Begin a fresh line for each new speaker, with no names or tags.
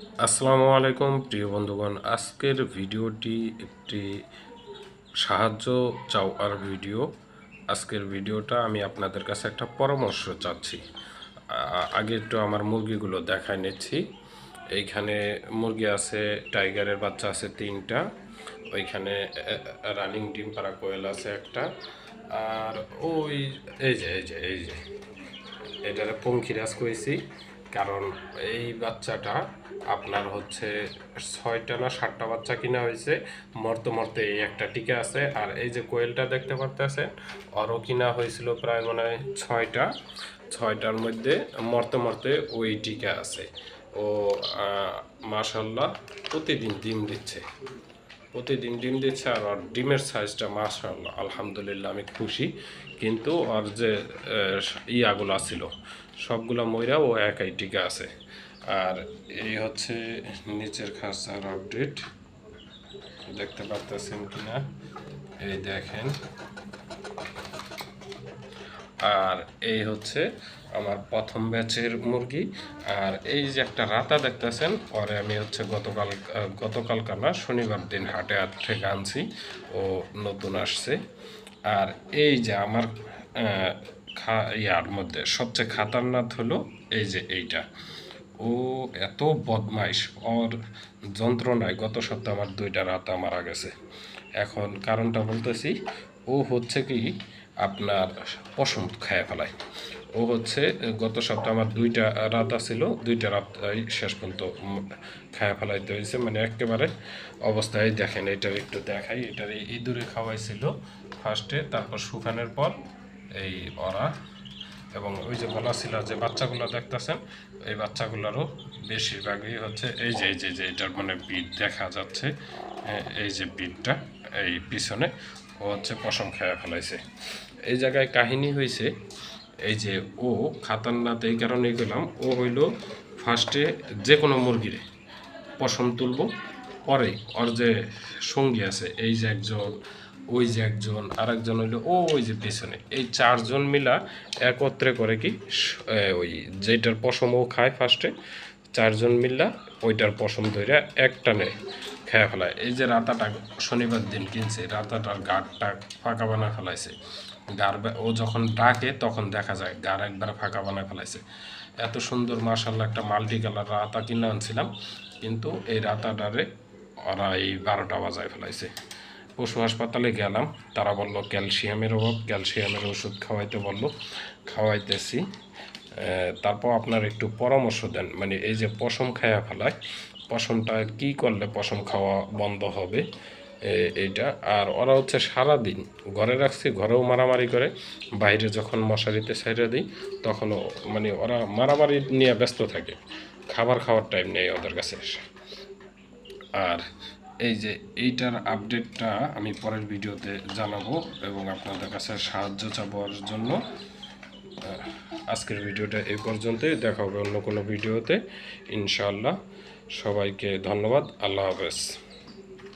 আসসালামু আলাইকুম, প্রিয় বন্ধুগণ। আজকের ভিডিওটি একটি সাহায্য চাওয়ার ভিডিও। আজকের ভিডিওটা আমি আপনাদের কাছে একটা পরামর্শ চাচ্ছি। আগে একটু আমার মুরগিগুলো দেখায় নিচ্ছি। এইখানে মুরগি আছে, টাইগারের বাচ্চা আছে তিনটা। ওইখানে রানিং ডিম পাড়া কোয়েল আছে একটা। আর ওই, এই যে এই যে এই যে, এটারে পঙ্খিরাজ কইছি। কারণ এই বাচ্চাটা আপনার হচ্ছে ছয়টা না সাতটা বাচ্চা কিনা হয়েছে, মরতে মরতে এই একটা টিকা আছে। আর এই যে কোয়েলটা দেখতে পারতেছেন, ওরও কিনা হয়েছিল প্রায় মনে হয় ছয়টা। ছয়টার মধ্যে মরতে মরতে ওই টিকা আছে। ও মাশাল্লাহ প্রতিদিন ডিম দিচ্ছে। প্রতিদিন ডিম দিচ্ছে আর ওর ডিমের সাইজটা মাশাআল্লাহ, আলহামদুলিল্লাহ আমি খুশি। কিন্তু ওর যে ইয়াগুলো ছিল, সবগুলো ময়রা ও একাই টিকে আছে। আর এই হচ্ছে নিচের খাঁচার আপডেট দেখতে পারতেছেন কিনা? এই দেখেন। আর এই হচ্ছে আমার প্রথম ব্যাচের মুরগি। আর এই যে একটা রাতা দেখতেছেন, পরে আমি হচ্ছে গতকাল গতকাল গতকালকার না শনিবার দিন হাটে হাট থেকে আনছি ও নতুন আসছে। আর এই যে আমার খা, ইয়ার মধ্যে সবচেয়ে খাতারনাক হলো এই যে এইটা। ও এত বদমাইশ, ওর যন্ত্রণায় গত সপ্তাহে আমার দুইটা রাতা মারা গেছে। এখন কারণটা বলতেছি, ও হচ্ছে কি আপনার পশম খায়া ফেলায়। ও হচ্ছে, গত সপ্তাহে আমার দুইটা রাত ছিল দুইটা রাত শেষ পর্যন্ত খায়া ফেলাইতে হয়েছে মানে একেবারে অবস্থায় দেখেন এটার একটু দেখাই এটার এই ইঁদুরে খাওয়াইছিল ফার্স্টে তারপর শুকানোর পর এই ওরা এবং ওই যে বলা ছিল যে বাচ্চাগুলো দেখতেছেন, এই বাচ্চাগুলোরও বেশিরভাগই হচ্ছে, এই যে এই যে যে, এটার মানে বিট দেখা যাচ্ছে এ- এই যে বিটটা, এই পিছনে। ও হচ্ছে পশম খেয়ে ফেলাইছে। এই জায়গায় কাহিনী হয়েছে এই যে ও খাতারনাথ এই কারণে গেলাম, ও হইল ফার্স্টে যে কোনো মুরগিরে পশম তুলবো, পরে ওর যে সঙ্গী আছে, এই যে একজন, ওই যে একজন আর একজন হইল ও ওই যে পিছনে। এই চারজন মিলা একত্রে করে কি ওই যেটার পশম ও খায় ফার্স্টে চারজন মিল্লা ওইটার পশম ধরে একটানে খেয়ে ফেলায়। এই যে রাতাটা শনিবার দিন কিনছে, রাতাটার গাঢ়টা ফাঁকা বানা ফেলাইছে। গার ও যখন ডাকে, তখন দেখা যায় গার একবার ফাঁকা বানায় ফেলাইছে। এত সুন্দর মার্শাল্লাহ একটা মাল্টি কালার রাতা কিনে আনছিলাম। কিন্তু এই রাতাটারে ওরা এই বারোটা বাজায় ফেলাইছে। পশু হাসপাতালে গেলাম, তারা বলল, ক্যালসিয়ামের অভাব, ক্যালসিয়ামের ওষুধ খাওয়াইতে বলল। খাওয়াইতেছি। তারপর আপনার একটু পরামর্শ দেন। মানে এই যে পশম খাওয়া ফেলায় পশমটা কি করলে পশম খাওয়া বন্ধ হবে? এইটা। আর ওরা হচ্ছে সারাদিন ঘরে রাখছি, ঘরেও মারামারি করে। বাইরে যখন মশারিতে সাইরা দিই, তখনও মানে ওরা মারামারি নিয়ে ব্যস্ত থাকে। খাবার খাওয়ার টাইম নেই ওদের কাছে আর এই যে এইটার আপডেটটা আমি পরের ভিডিওতে জানাব এবং আপনাদের কাছে সাহায্য চাবার জন্য আজকের ভিডিওটা এই পর্যন্তই। দেখা হবে অন্য কোনো ভিডিওতে। ইনশাআল্লাহ। সবাইকে ধন্যবাদ। আল্লাহ হাফেজ।